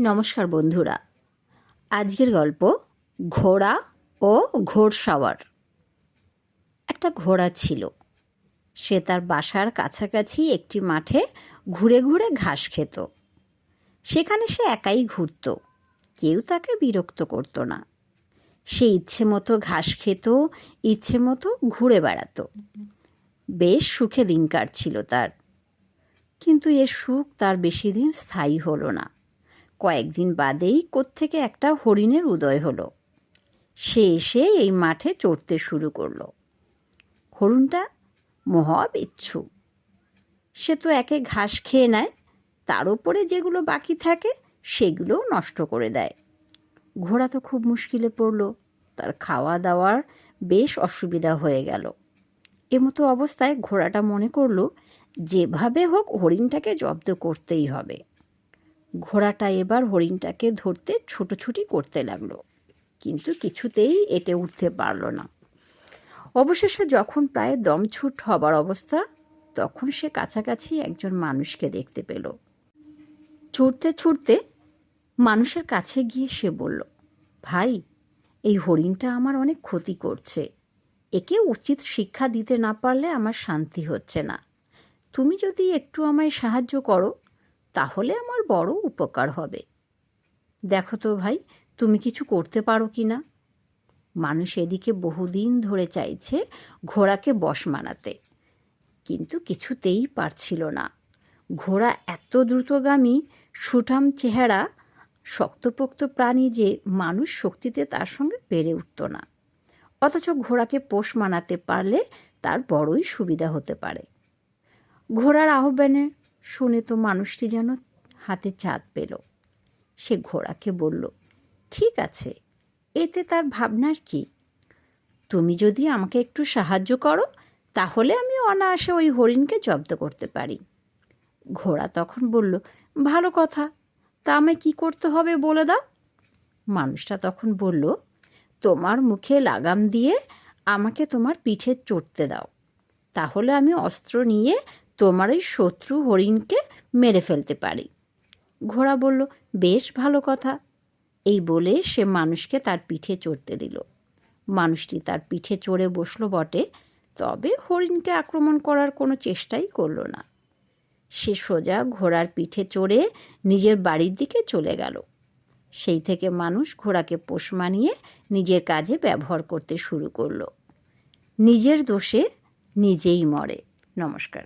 নমস্কার বন্ধুরা। আজকের গল্প ঘোড়া ও ঘোড়সাওয়ার একটা ঘোড়া ছিল। সে তার বাসার কাছাকাছি একটি মাঠে ঘুরে ঘুরে ঘাস খেত। সেখানে সে একাই ঘুরত। কেউ তাকে বিরক্ত করতো না। সে ইচ্ছে মতো ঘাস খেত, ইচ্ছে মতো ঘুরে বেড়াতো। বেশ সুখে দিন কাটছিল তার। কিন্তু এ সুখ তার বেশি দিন স্থায়ী হলো না। কয়েকদিন বাদেই কোত্থেকে একটা হরিণের উদয় হলো। সে এসে এই মাঠে চড়তে শুরু করল। হরিণটা মহাবিচ্ছু। সে তো একে ঘাস খেয়ে নেয়, তার উপরে যেগুলো বাকি থাকে সেগুলোও নষ্ট করে দেয়। ঘোড়া তো খুব মুশকিলে পড়ল, তার খাওয়া দাওয়ার বেশ অসুবিধা হয়ে গেল। এমতো অবস্থায় ঘোড়াটা মনে করল, যেভাবে হোক হরিণটাকে জব্দ করতেই হবে। ঘোড়াটা এবার হরিণটাকে ধরতে ছুটোছুটি করতে লাগল। কিন্তু কিছুতেই এটে উঠতে পারল না। অবশেষে যখন প্রায় দমছুট হবার অবস্থা, তখন সে কাছাকাছি একজন মানুষকে দেখতে পেল। ছুটতে ছুটতে মানুষের কাছে গিয়ে সে বলল, ভাই, এই হরিণটা আমার অনেক ক্ষতি করছে। একে উচিত শিক্ষা দিতে না পারলে আমার শান্তি হচ্ছে না। তুমি যদি একটু আমায় সাহায্য করো, তাহলে আমার বড় উপকার হবে। দেখো তো ভাই, তুমি কিছু করতে পারো কি না? মানুষ এদিকে বহুদিন ধরে চাইছে ঘোড়াকে বশ মানাতে। কিন্তু কিছুতেই পারছিল না। ঘোড়া এত দ্রুতগামী, সুঠাম চেহারা, শক্তপোক্ত প্রাণী যে মানুষ শক্তিতে তার সঙ্গে পেরে উঠত না। অথচ ঘোড়াকে পোষ মানাতে পারলে তার বড়ই সুবিধা হতে পারে। ঘোড়ার আহ্বানে শুনে তো মানুষটি যেন হাতে চাঁদ পেল। সে ঘোড়াকে বলল, ঠিক আছে, এতে তার ভাবনার কি? তুমি যদি আমাকে একটু সাহায্য করো, তাহলে আমি অনায়াসে ওই হরিণকে জব্দ করতে পারি। ঘোড়া তখন বলল, ভালো কথা, তা আমায় কী করতে হবে বলে দাও? মানুষটা তখন বলল, তোমার মুখে লাগাম দিয়ে আমাকে তোমার পিঠে চড়তে দাও। তাহলে আমি অস্ত্র নিয়ে তোমার ওই শত্রু হরিণকে মেরে ফেলতে পারি। ঘোড়া বলল, বেশ ভালো কথা। এই বলে সে মানুষকে তার পিঠে চড়তে দিল। মানুষটি তার পিঠে চড়ে বসল বটে, তবে হরিণকে আক্রমণ করার কোনো চেষ্টাই করল না। সে সোজা ঘোড়ার পিঠে চড়ে নিজের বাড়ির দিকে চলে গেল। সেই থেকে মানুষ ঘোড়াকে পোষ মানিয়ে নিজের কাজে ব্যবহার করতে শুরু করল। নিজের দোষে নিজেই মরে। নমস্কার।